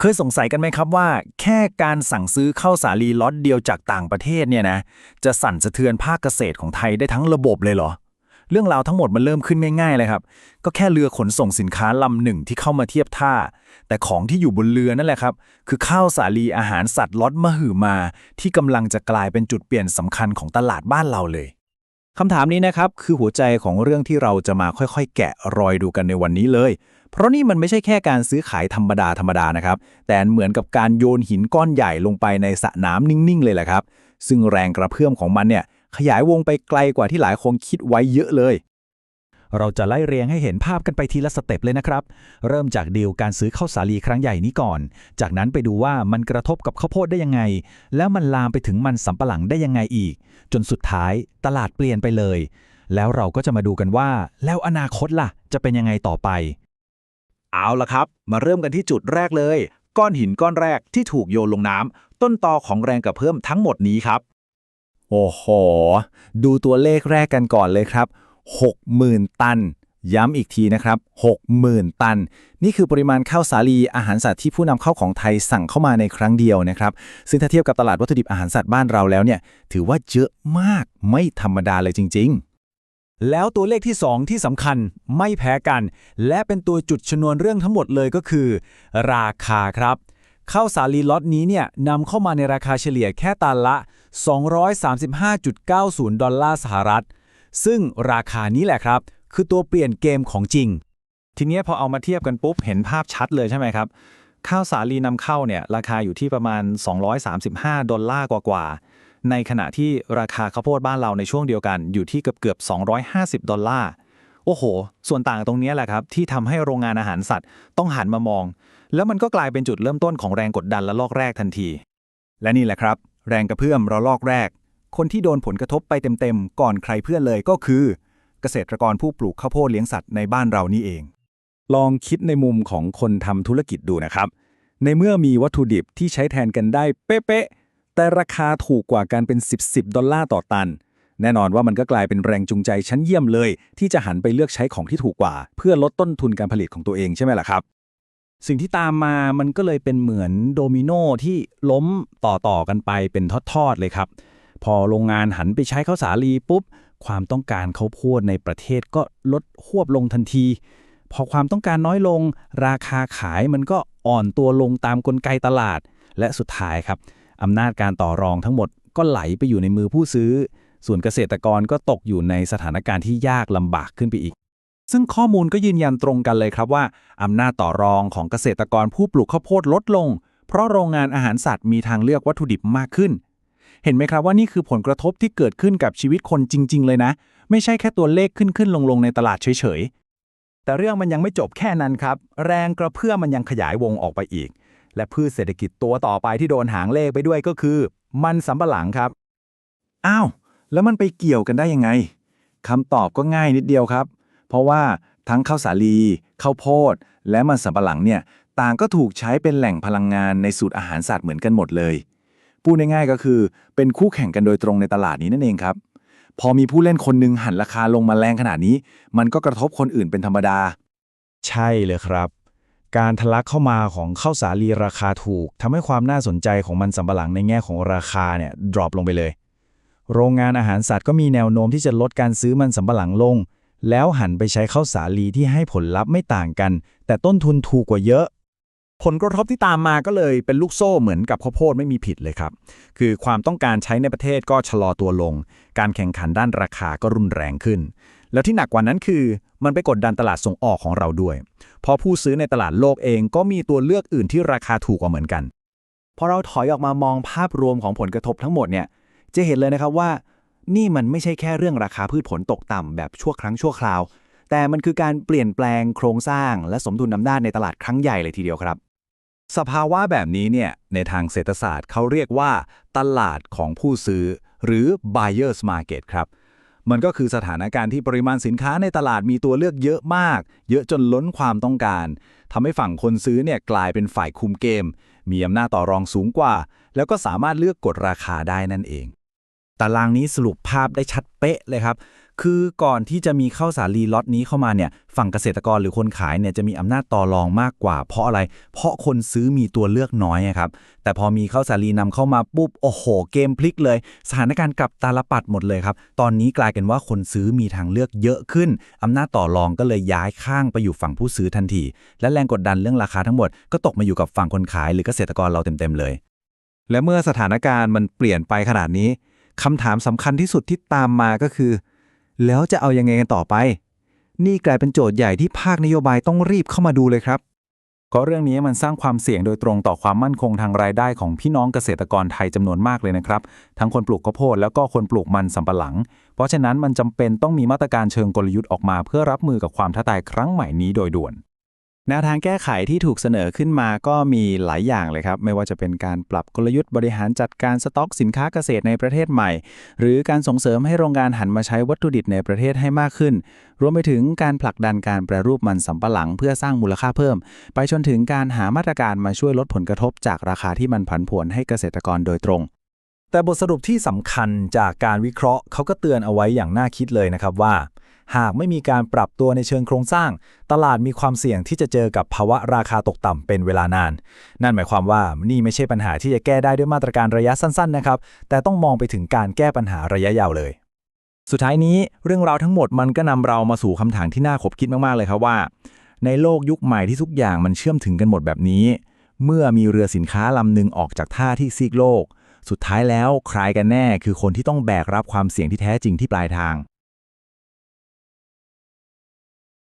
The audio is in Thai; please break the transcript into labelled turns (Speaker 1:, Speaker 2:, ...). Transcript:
Speaker 1: เคยสงสัยกันไหมครับว่า แค่การสั่งซื้อข้าวสาลีล็อตเดียวจากต่างประเทศเนี่ยนะจะสั่นสะเทือนภาคเกษตรของไทยได้ทั้งระบบเลยเหรอ เรื่องราวทั้งหมดมันเริ่มขึ้นง่ายๆเลยครับ ก็แค่เรือขนส่งสินค้าลำหนึ่งที่เข้ามาเทียบท่า แต่ของที่อยู่บนเรือนั่นแหละครับ คือข้าวสาลีอาหารสัตว์ล็อตมหึมา ที่กำลังจะกลายเป็นจุดเปลี่ยนสำคัญของตลาดบ้านเราเลย คำถามนี้นะครับคือหัวใจของเรื่องที่เราจะมาค่อยๆ แกะรอยดูกันในวันนี้เลย เพราะนี่มันไม่ใช่แค่การซื้อขายธรรมดาธรรมดานะครับ แต่เหมือนกับการโยนหินก้อนใหญ่ลงไปในสระน้ำนิ่งๆ เลยแหละครับ ซึ่งแรงกระเพื่อมของมันเนี่ยขยายวงไปไกลกว่าที่หลายคนคิดไว้เยอะเลย
Speaker 2: เราจะไล่เรียงให้เห็นภาพกันไปทีละสเต็ปเลยนะครับ เริ่มจากดีลการซื้อข้าวสาลีครั้งใหญ่นี้ก่อน จากนั้นไปดูว่ามันกระทบกับข้าวโพดได้ยังไง แล้วมันลามไปถึงมันสำปะหลังได้ยังไงอีก จนสุดท้ายตลาดเปลี่ยนไปเลย แล้วเราก็จะมาดูกันว่า แล้วอนาคตล่ะ จะเป็นยังไงต่อไป
Speaker 3: เอาละครับ มาเริ่มกันที่จุดแรกเลย ก้อนหินก้อนแรกที่ถูกโยนลงน้ำต้นตอของแรงกระเพื่อมทั้งหมดนี้ครับ
Speaker 1: โอ้โห ดูตัวเลขแรกกันก่อนเลยครับ 60,000 ตัน ย้ำอีกทีนะครับ 60,000 ตัน นี่คือปริมาณข้าวสาลีอาหารสัตว์ที่ผู้นำเข้าของไทยสั่งเข้ามาในครั้งเดียวนะครับ ซึ่งถ้าเทียบกับตลาดวัตถุดิบอาหารสัตว์บ้านเราแล้วเนี่ย ถือว่าเยอะมากไม่ธรรมดาเลยจริง ๆ
Speaker 2: แล้วตัวเลขที่ 2 ที่สำคัญไม่แพ้กัน และเป็นตัวจุดชนวนเรื่องทั้งหมดเลยก็คือ ราคาครับข้าวสาลีล็อตนี้เนี่ยนำเข้ามาในราคาเฉลี่ยแค่ตันละ 235.90 ดอลลาร์สหรัฐ ซึ่งราคานี้แหละครับ คือตัวเปลี่ยนเกมของจริง
Speaker 1: ทีนี้พอเอามาเทียบกันปุ๊บ เห็นภาพชัดเลยใช่ไหมครับ ข้าวสาลีนำเข้าเนี่ยราคาอยู่ที่ประมาณ 235 ดอลลาร์กว่าๆในขณะที่ราคาข้าวโพดบ้านเราในช่วงเดียวกันอยู่ที่เกือบเกือบ250 ดอลลาร์โอ้โห ส่วนต่างตรงนี้แหละครับ ที่ทำให้โรงงานอาหารสัตว์ต้องหันมามอง แล้วมันก็กลายเป็นจุดเริ่มต้นของแรงกดดันและลอกแรกทันที และนี่แหละครับ แรงกระเพื่อมระลอกแรก คนที่โดนผลกระทบไปเต็มๆ ก่อนใครเพื่อนเลยก็คือ เกษตรกรผู้ปลูกข้าวโพดเลี้ยงสัตว์ในบ้านเรานี่เอง ลองคิดในมุมของคนทำธุรกิจดูนะครับ ในเมื่อมีวัตถุดิบที่ใช้แทนกันได้เป๊ะๆ แต่ราคาถูกกว่ากันเป็น 10 10 ดอลลาร์ต่อตัน แน่นอนว่ามันก็กลายเป็นแรงจูงใจชั้นเยี่ยมเลย ที่จะหันไปเลือกใช้ของที่ถูกกว่า เพื่อลดต้นทุนการผลิตของตัวเองใช่ไหมล่ะครับสิ่งที่ตามมามันก็เลยเป็นเหมือนโดมิโนที่ล้มต่อๆกันไปเป็นทอดๆเลยครับ พอโรงงานหันไปใช้ข้าวสาลีปุ๊บ ความต้องการข้าวโพดในประเทศก็ลดหวบลงทันที พอความต้องการน้อยลง ราคาขายมันก็อ่อนตัวลงตามกลไกตลาด และสุดท้ายครับอำนาจการต่อรองทั้งหมดก็ไหลไปอยู่ในมือผู้ซื้อ ส่วนเกษตรกรก็ตกอยู่ในสถานการณ์ที่ยากลำบากขึ้นไปอีกซึ่งข้อมูลก็ยืนยันตรงกันเลยครับว่า อำนาจต่อรองของเกษตรกรผู้ปลูกข้าวโพดลดลง เพราะโรงงานอาหารสัตว์มีทางเลือกวัตถุดิบมากขึ้น เห็นไหมครับว่านี่คือผลกระทบที่เกิดขึ้นกับชีวิตคนจริง ๆ เลยนะ ไม่ใช่แค่ตัวเลขขึ้นขึ้นลงลงในตลาดเฉยๆ แต่เรื่องมันยังไม่จบแค่นั้นครับ แรงกระเพื่อมมันยังขยายวงออกไปอีก และพืชเศรษฐกิจตัวต่อไปที่โดนหางเลขไปด้วยก็คือ มันสำปะหลังครับ อ้าว แล้วมันไปเกี่ยวกันได้ยังไงคำตอบก็ง่ายนิดเดียวครับ เพราะว่าทั้งข้าวสาลีข้าวโพด และมันสำปะหลังเนี่ยต่างก็ถูกใช้เป็นแหล่งพลังงานในสูตรอาหารสัตว์เหมือนกันหมดเลย พูดง่ายๆก็คือ เป็นคู่แข่งกันโดยตรงในตลาดนี้นั่นเองครับ พอมีผู้เล่นคนหนึ่งหันราคาลงมาแรงขนาดนี้ มันก็กระทบคนอื่นเป็นธรรมดา
Speaker 2: ใช่เลยครับ การทะลักเข้ามาของข้าวสาลีราคาถูกทำให้ความน่าสนใจของมันสำปะหลังในแง่ของราคาเนี่ยดรอปลงไปเลย โรงงานอาหารสัตว์ก็มีแนวโน้มที่จะลดการซื้อมันสำปะหลังลง แล้วหันไปใช้ข้าวสาลีที่ให้ผลลัพธ์ไม่ต่างกัน แต่ต้นทุนถูกกว่าเยอะ ผลกระทบที่ตามมาก็เลยเป็นลูกโซ่เหมือนกับข้าวโพดไม่มีผิดเลยครับ คือความต้องการใช้ในประเทศก็ชะลอตัวลง การแข่งขันด้านราคาก็รุนแรงขึ้น แล้วที่หนักกว่านั้นคือ มันไปกดดันตลาดส่งออกของเราด้วยเพราะผู้ซื้อในตลาดโลกเองก็มีตัวเลือกอื่นที่ราคาถูกกว่าเหมือนกัน พอเราถอยออกมามองภาพรวมของผลกระทบทั้งหมดเนี่ยจะเห็นเลยนะครับว่า นี่มันไม่ใช่แค่เรื่องราคาพืชผลตกต่ำแบบชั่วครั้งชั่วคราว แต่มันคือการเปลี่ยนแปลงโครงสร้าง และสมดุลอำนาจในตลาดครั้งใหญ่เลยทีเดียวครับ สภาวะแบบนี้เนี่ยในทางเศรษฐศาสตร์เขาเรียกว่า ตลาดของผู้ซื้อ หรือ buyer's market ครับ มันก็คือสถานการณ์ที่ปริมาณสินค้าในตลาดมีตัวเลือกเยอะมาก เยอะจนล้นความต้องการทำให้ฝั่งคนซื้อเนี่ยกลายเป็นฝ่ายคุมเกม มีอำนาจต่อรองสูงกว่า แล้วก็สามารถเลือกกดราคาได้นั่นเอง ตารางนี้สรุปภาพได้ชัดเป๊ะเลยครับ คือก่อนที่จะมีข้าวสาลีล็อตนี้เข้ามาเนี่ย ฝั่งเกษตรกรหรือคนขายเนี่ยจะมีอำนาจต่อรองมากกว่า เพราะอะไร เพราะคนซื้อมีตัวเลือกน้อยครับ แต่พอมีข้าวสาลีนำเข้ามาปุ๊บ โอ้โห เกมพลิกเลย สถานการณ์กลับตาลปัดหมดเลยครับ ตอนนี้กลายเป็นว่าคนซื้อมีทางเลือกเยอะขึ้น อำนาจต่อรองก็เลยย้ายข้างไปอยู่ฝั่งผู้ซื้อทันที และแรงกดดันเรื่องราคาทั้งหมดก็ตกมาอยู่กับฝั่งคนขายหรือเกษตรกรเราเต็มๆเลย
Speaker 1: และเมื่อสถานการณ์มันเปลี่ยนไปขนาดนี้ คำถามสำคัญที่สุดที่ตามมาก็คือ แล้วจะเอายังไงกันต่อไป นี่กลายเป็นโจทย์ใหญ่ที่ภาคนโยบายต้องรีบเข้ามาดูเลยครับก็เรื่องนี้มันสร้างความเสี่ยงโดยตรงต่อความมั่นคงทางรายได้ของพี่น้องเกษตรกรไทยจำนวนมากเลยนะครับ ทั้งคนปลูกข้าวโพดแล้วก็คนปลูกมันสำปะหลัง เพราะฉะนั้นมันจำเป็นต้องมีมาตรการเชิงกลยุทธ์ออกมาเพื่อรับมือกับความท้าทายครั้งใหม่นี้โดยด่วน แนวทางแก้ไขที่ถูกเสนอขึ้นมาก็มีหลายอย่างเลยครับ ไม่ว่าจะเป็นการปรับกลยุทธ์บริหารจัดการสต็อกสินค้าเกษตรในประเทศใหม่ หรือการส่งเสริมให้โรงงานหันมาใช้วัตถุดิบในประเทศให้มากขึ้น รวมไปถึงการผลักดันการแปรรูปมันสำปะหลังเพื่อสร้างมูลค่าเพิ่ม ไปจนถึงการหามาตรการมาช่วยลดผลกระทบ จากราคาที่มันผันผวนให้เกษตรกรโดยตรง
Speaker 2: แต่บทสรุปที่สำคัญจากการวิเคราะห์เขาก็เตือนเอาไว้อย่างน่าคิดเลยนะครับว่า หากไม่มีการปรับตัวในเชิงโครงสร้าง ตลาดมีความเสี่ยงที่จะเจอกับภาวะราคาตกต่ำเป็นเวลานาน นั่นหมายความว่านี่ไม่ใช่ปัญหาที่จะแก้ได้ด้วยมาตรการระยะสั้นๆนะครับ แต่ต้องมองไปถึงการแก้ปัญหาระยะยาวเลย สุดท้ายนี้เรื่องราวทั้งหมดมันก็นำเรามาสู่คำถามที่น่าขบคิดมากๆเลยครับว่า ในโลกยุคใหม่ที่ทุกอย่างมันเชื่อมถึงกันหมดแบบนี้ เมื่อมีเรือสินค้าลำหนึ่งออกจากท่าที่ซีกโลก สุดท้ายแล้วใครกันแน่คือคนที่ต้องแบกรับความเสี่ยงที่แท้จริงที่ปลายทาง